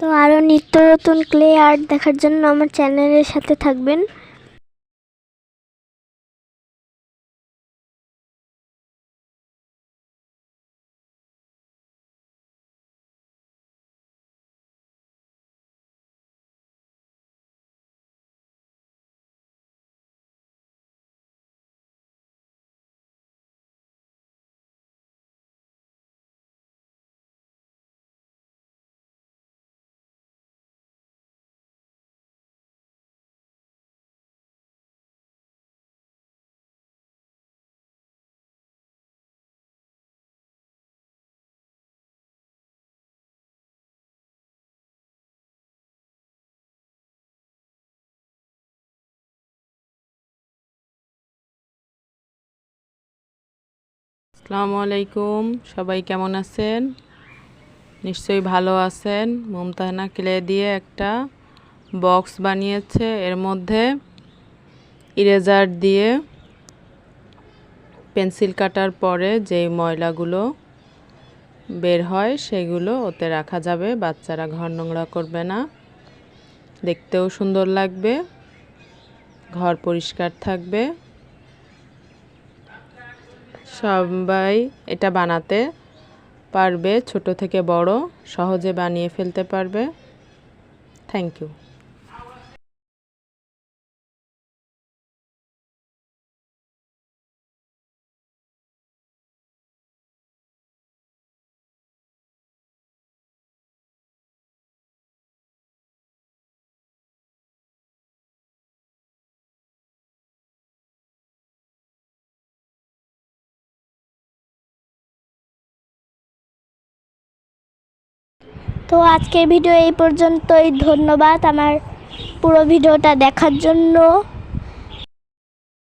তো আরও নিত্য নতুন ক্লে আর্ট দেখার জন্য আমার চ্যানেলের সাথে থাকবেন। আসসালামু আলাইকুম। সবাই কেমন আছেন? নিশ্চয়ই ভালো আছেন। মুমতাহানা ক্লে দিয়ে একটা বক্স বানিয়েছে। এর মধ্যে ইরেজার দিয়ে পেন্সিল কাটার পরে যেই ময়লাগুলো বের হয়, সেগুলো ওতে রাখা যাবে। বাচ্চারা ঘর নোংরা করবে না। দেখতেও সুন্দর লাগবে। ঘর পরিষ্কার থাকবে। সবাই এটা বানাতে পারবে ছোট থেকে বড় সহজে বানিয়ে ফেলতে পারবে। থ্যাংক ইউ তো আজকের ভিডিও এই পর্যন্তই। ধন্যবাদ আমার পুরো ভিডিওটা দেখার জন্য।